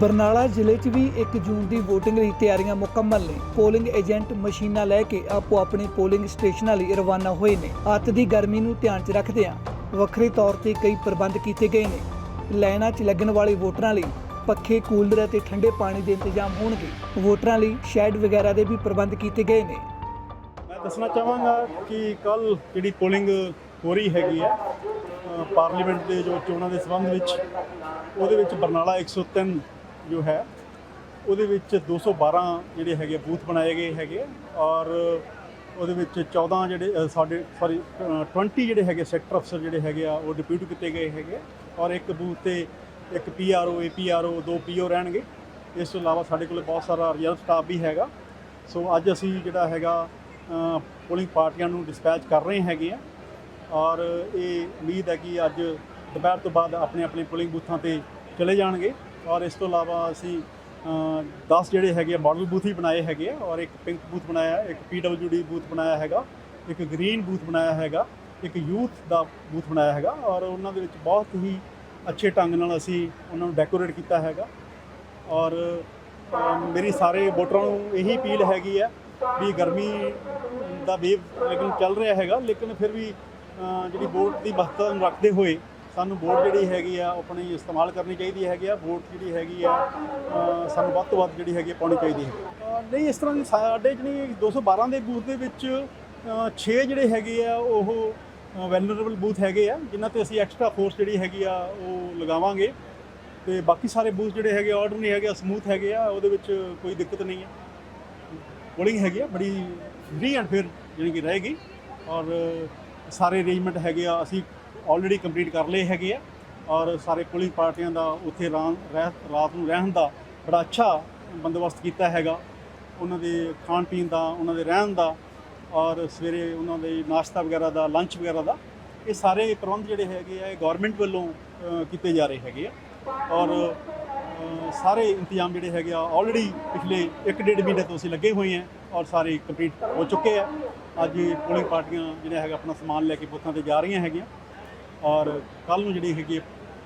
ਬਰਨਾਲਾ ਜ਼ਿਲ੍ਹੇ 'ਚ ਵੀ 1 ਜੂਨ ਦੀ VOTING ਲਈ ਤਿਆਰੀਆਂ ਮੁਕੰਮਲ ਨੇ। ਪੋਲਿੰਗ ਏਜੰਟ ਮਸ਼ੀਨਾਂ ਲੈ ਕੇ ਆਪੋ ਆਪਣੇ ਪੋਲਿੰਗ ਸਟੇਸ਼ਨਾਂ ਲਈ ਰਵਾਨਾ ਹੋਏ ਨੇ। ਅੱਤ ਦੀ ਗਰਮੀ ਨੂੰ ਧਿਆਨ 'ਚ ਰੱਖਦਿਆਂ ਵੱਖਰੇ ਤੌਰ ਤੇ ਕਈ ਪ੍ਰਬੰਧ ਕੀਤੇ ਗਏ ਨੇ। ਲਾਈਨਾਂ 'ਚ ਲੱਗਣ ਵਾਲੇ ਵੋਟਰਾਂ ਲਈ ਪੱਖੇ, ਕੂਲਰ ਅਤੇ ਠੰਡੇ ਪਾਣੀ ਦੇ ਇੰਤਜ਼ਾਮ ਹੋਣਗੇ। ਵੋਟਰਾਂ ਲਈ ਸ਼ੈਡ ਵਗੈਰਾ ਦੇ ਵੀ ਪ੍ਰਬੰਧ ਕੀਤੇ ਗਏ ਨੇ। ਮੈਂ ਦੱਸਣਾ ਚਾਹਾਂਗਾ ਕਿ ਕੱਲ ਜਿਹੜੀ ਪੋਲਿੰਗ ਹੋ ਰਹੀ ਹੈਗੀ ਹੈ ਪਾਰਲੀਮੈਂਟ ਦੇ ਜੋ ਚੋਣਾਂ ਦੇ ਸੰਬੰਧ ਵਿੱਚ, ਉਹਦੇ ਵਿੱਚ ਬਰਨਾਲਾ 103 ਜੋ ਹੈ, ਉਹਦੇ ਵਿੱਚ 212 ਜਿਹੜੇ ਹੈਗੇ ਬੂਥ ਬਣਾਏ ਗਏ ਹੈਗੇ ਔਰ ਉਹਦੇ ਵਿੱਚ 14 ਜਿਹੜੇ ਸਾਡੇ ਸੌਰੀ 20 ਜਿਹੜੇ ਹੈਗੇ ਸੈਕਟਰ ਅਫਸਰ ਜਿਹੜੇ ਹੈਗੇ ਆ, ਉਹ ਡਿਪਿਊਟ ਕੀਤੇ ਗਏ ਹੈਗੇ ਔਰ ਇੱਕ ਬੂਥ ਤੇ ਇੱਕ ਪੀਆਰਓ ਏਪੀਆਰਓ ਦੋ ਪੀਓ ਰਹਿਣਗੇ। ਇਸ ਤੋਂ ਇਲਾਵਾ ਸਾਡੇ ਕੋਲ ਬਹੁਤ ਸਾਰਾ ਰਿਜ਼ਰਵ ਸਟਾਫ ਵੀ ਹੈਗਾ। ਸੋ ਅੱਜ ਅਸੀਂ ਜਿਹੜਾ ਹੈਗਾ ਪੋਲਿੰਗ ਪਾਰਟੀਆਂ ਨੂੰ ਡਿਸਪੈਚ ਕਰ ਰਹੇ ਹੈਗੇ ਆ ਔਰ ਇਹ ਉਮੀਦ ਹੈ ਕਿ ਅੱਜ ਦੁਪਹਿਰ ਤੋਂ ਬਾਅਦ ਆਪਣੇ ਆਪਣੇ ਪੋਲਿੰਗ ਬੂਥਾਂ ਤੇ ਚਲੇ ਜਾਣਗੇ। ਔਰ ਇਸ ਤੋਂ ਇਲਾਵਾ ਅਸੀਂ 10 ਜਿਹੜੇ ਹੈਗੇ ਆ ਮਾਡਲ ਬੂਥ ਹੀ ਬਣਾਏ ਹੈਗੇ ਔਰ ਇੱਕ ਪਿੰਕ ਬੂਥ ਬਣਾਇਆ ਹੈ, ਇੱਕ ਪੀਡਬਲਯੂਡੀ ਬੂਥ ਬਣਾਇਆ ਹੈਗਾ ਇੱਕ ਗ੍ਰੀਨ ਬੂਥ ਬਣਾਇਆ ਹੈਗਾ ਇੱਕ ਯੂਥ ਦਾ ਬੂਥ ਬਣਾਇਆ ਹੈਗਾ ਔਰ ਉਹਨਾਂ ਦੇ ਵਿੱਚ ਬਹੁਤ ਹੀ ਅੱਛੇ ਢੰਗ ਨਾਲ ਅਸੀਂ ਉਹਨਾਂ ਨੂੰ ਡੈਕੋਰੇਟ ਕੀਤਾ ਹੈਗਾ ਔਰ ਮੇਰੀ ਸਾਰੇ ਵੋਟਰਾਂ ਨੂੰ ਇਹੀ ਅਪੀਲ ਹੈਗੀ ਹੈ ਵੀ ਗਰਮੀ ਦਾ ਵੇਵ ਲੇਕਿਨ ਚੱਲ ਰਿਹਾ ਹੈਗਾ ਲੇਕਿਨ ਫਿਰ ਵੀ ਜਿਹੜੀ ਵੋਟ ਦੀ ਮਹੱਤਤਾ ਨੂੰ ਰੱਖਦੇ ਹੋਏ ਸਾਨੂੰ ਵੋਟ ਜਿਹੜੀ ਹੈਗੀ ਆ ਆਪਣੀ ਇਸਤੇਮਾਲ ਕਰਨੀ ਚਾਹੀਦੀ ਹੈਗੀ ਆ, ਵੋਟ ਜਿਹੜੀ ਹੈਗੀ ਆ ਸਾਨੂੰ ਵੱਧ ਤੋਂ ਵੱਧ ਜਿਹੜੀ ਹੈਗੀ ਆ ਪਾਉਣੀ ਚਾਹੀਦੀ ਹੈ। ਨਹੀਂ, ਇਸ ਤਰ੍ਹਾਂ ਦੀ ਸਾਡੇ ਜਿਹੜੀ 212 ਦੇ ਬੂਥ ਦੇ ਵਿੱਚ 6 ਜਿਹੜੇ ਹੈਗੇ ਆ, ਉਹ ਵੈਲਨਰੇਬਲ ਬੂਥ ਹੈਗੇ ਆ, ਜਿਨ੍ਹਾਂ ਤੇ ਅਸੀਂ ਐਕਸਟਰਾ ਫੋਰਸ ਜਿਹੜੀ ਹੈਗੀ ਆ, ਉਹ ਲਗਾਵਾਂਗੇ। ਤੇ ਬਾਕੀ ਸਾਰੇ ਬੂਥ ਜਿਹੜੇ ਹੈਗੇ ਆਰਡਰ ਨਹੀਂ ਹੈਗੇ ਸਮੂਥ ਹੈਗੇ ਆ, ਉਹਦੇ ਵਿੱਚ ਕੋਈ ਦਿੱਕਤ ਨਹੀਂ ਹੈ ਪੋਲਿੰਗ ਹੈਗੀ ਆ, ਬੜੀ ਫ੍ਰੀ ਐਂਡ ਫੇਅਰ ਜਿਹੜੀ ਕਿ ਰਹੇਗੀ। ਔਰ ਸਾਰੇ ਅਰੇਂਜਮੈਂਟ ਹੈਗੇ ਆ, ਅਸੀਂ ਆਲਰੇਡੀ ਕੰਪਲੀਟ ਕਰ ਲਏ ਹੈਗੇ ਆ ਔਰ ਸਾਰੇ ਪੋਲਿੰਗ ਪਾਰਟੀਆਂ ਦਾ ਉੱਥੇ ਰਾਂ- ਰਹਿ- ਰਾਤ ਨੂੰ ਰਹਿਣ ਦਾ ਬੜਾ ਅੱਛਾ ਬੰਦੋਬਸਤ ਕੀਤਾ ਹੈਗਾ। ਉਹਨਾਂ ਦੇ ਖਾਣ ਪੀਣ ਦਾ, ਉਹਨਾਂ ਦੇ ਰਹਿਣ ਦਾ ਔਰ ਸਵੇਰੇ ਉਹਨਾਂ ਦੇ ਨਾਸ਼ਤਾ ਵਗੈਰਾ ਦਾ ਲੰਚ ਵਗੈਰਾ ਦਾ, ਇਹ ਸਾਰੇ ਪ੍ਰਬੰਧ ਜਿਹੜੇ ਹੈਗੇ ਆ, ਇਹ ਗਵਰਨਮੈਂਟ ਵੱਲੋਂ ਕੀਤੇ ਜਾ ਰਹੇ ਹੈਗੇ ਆ। ਔਰ ਸਾਰੇ ਇੰਤਜ਼ਾਮ ਜਿਹੜੇ ਹੈਗੇ ਆ ਆਲਰੇਡੀ ਪਿਛਲੇ 1.5 ਮਹੀਨੇ ਤੋਂ ਅਸੀਂ ਲੱਗੇ ਹੋਏ ਹਾਂ ਔਰ ਸਾਰੇ ਕੰਪਲੀਟ ਹੋ ਚੁੱਕੇ ਆ। ਅੱਜ ਪੋਲਿੰਗ ਪਾਰਟੀਆਂ ਜਿਹੜਾ ਹੈਗਾ ਆਪਣਾ ਸਮਾਨ ਲੈ ਕੇ ਬੂਥਾਂ ਤੇ ਜਾ ਰਹੀਆਂ ਹੈਗੀਆਂ। ਔਰ ਕੱਲ ਨੂੰ ਜਿਹੜੀ ਹੈਗੀ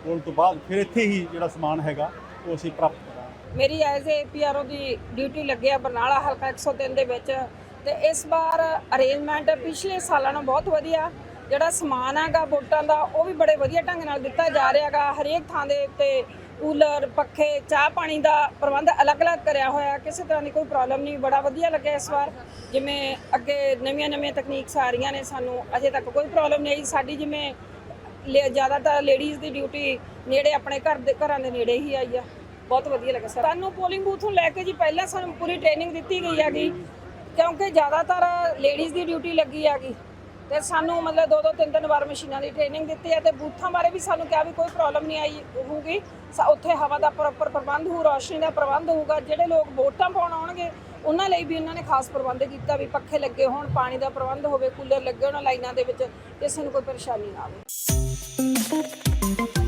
ਪੋਲ ਤੋਂ ਬਾਅਦ ਫਿਰ ਇੱਥੇ ਹੀ ਜਿਹੜਾ ਸਮਾਨ ਹੈਗਾ, ਉਹ ਅਸੀਂ ਪ੍ਰਾਪਤ ਕਰਾਂਗੇ। ਮੇਰੀ ਐਜ਼ ਏ ਪੀਆਰਓ ਦੀ ਡਿਊਟੀ ਲੱਗਿਆ ਬਰਨਾਲਾ ਹਲਕਾ 103 ਦੇ ਵਿੱਚ। ਤੇ ਇਸ ਵਾਰ ਅਰੇਂਜਮੈਂਟ ਪਿਛਲੇ ਸਾਲਾਂ ਨਾਲੋਂ ਬਹੁਤ ਵਧੀਆ। ਜਿਹੜਾ ਸਮਾਨ ਹੈਗਾ ਵੋਟਾਂ ਦਾ, ਉਹ ਵੀ ਬੜੇ ਵਧੀਆ ਢੰਗ ਨਾਲ ਦਿੱਤਾ ਜਾ ਰਿਹਾ ਹੈਗਾ। ਹਰੇਕ ਥਾਂ ਦੇ ਉੱਤੇ ਕੂਲਰ, ਪੱਖੇ, ਚਾਹ ਪਾਣੀ ਦਾ ਪ੍ਰਬੰਧ ਅਲੱਗ-ਅਲੱਗ ਕਰਿਆ ਹੋਇਆ ਕਿਸੇ ਤਰ੍ਹਾਂ ਦੀ ਕੋਈ ਪ੍ਰੋਬਲਮ ਨਹੀਂ, ਬੜਾ ਵਧੀਆ ਲੱਗਿਆ ਇਸ ਵਾਰ। ਜਿਵੇਂ ਅੱਗੇ ਨਵੀਆਂ-ਨਵੀਆਂ ਤਕਨੀਕਸ ਆ ਰਹੀਆਂ ਨੇ ਸਾਨੂੰ, ਅਜੇ ਤੱਕ ਕੋਈ ਪ੍ਰੋਬਲਮ ਨਹੀਂ ਸਾਡੀ ਜਿਵੇਂ ਜ਼ਿਆਦਾਤਰ ਲੇਡੀਜ਼ ਦੀ ਡਿਊਟੀ ਨੇੜੇ ਆਪਣੇ ਘਰ ਦੇ, ਘਰਾਂ ਦੇ ਨੇੜੇ ਹੀ ਆਈ ਆ। ਬਹੁਤ ਵਧੀਆ ਲੱਗਾ ਸਰ। ਸਾਨੂੰ ਪੋਲਿੰਗ ਬੂਥ ਨੂੰ ਲੈ ਕੇ ਜੀ ਪਹਿਲਾਂ ਸਾਨੂੰ ਪੂਰੀ ਟ੍ਰੇਨਿੰਗ ਦਿੱਤੀ ਗਈ ਹੈਗੀ, ਕਿਉਂਕਿ ਜ਼ਿਆਦਾਤਰ ਲੇਡੀਜ਼ ਦੀ ਡਿਊਟੀ ਲੱਗੀ ਹੈਗੀ। ਤੇ ਸਾਨੂੰ ਮਤਲਬ ਦੋ ਦੋ ਤਿੰਨ ਤਿੰਨ ਵਾਰ ਮਸ਼ੀਨਾਂ ਦੀ ਟ੍ਰੇਨਿੰਗ ਦਿੱਤੀ ਹੈ ਤੇ ਬੂਥਾਂ ਬਾਰੇ ਵੀ ਸਾਨੂੰ ਕਿਹਾ ਵੀ ਕੋਈ ਪ੍ਰੋਬਲਮ ਨਹੀਂ ਆਈ ਹੋਊਗੀ। ਉੱਥੇ ਹਵਾ ਦਾ ਪ੍ਰੋਪਰ ਪ੍ਰਬੰਧ ਹੋਊ, ਰੌਸ਼ਨੀ ਦਾ ਪ੍ਰਬੰਧ ਹੋਊਗਾ। ਜਿਹੜੇ ਲੋਕ ਵੋਟਾਂ ਪਾਉਣ ਆਉਣਗੇ, ਉਹਨਾਂ ਲਈ ਵੀ ਉਹਨਾਂ ਨੇ ਖਾਸ ਪ੍ਰਬੰਧ ਕੀਤਾ ਵੀ ਪੱਖੇ ਲੱਗੇ ਹੋਣ, ਪਾਣੀ ਦਾ ਪ੍ਰਬੰਧ ਹੋਵੇ, ਕੂਲਰ ਲੱਗੇ ਹੋਣ, ਲਾਈਨਾਂ ਦੇ ਵਿੱਚ ਕਿਸੇ ਨੂੰ ਕੋਈ ਪਰੇਸ਼ਾਨੀ ਨਾ ਆਵੇ। Thank you.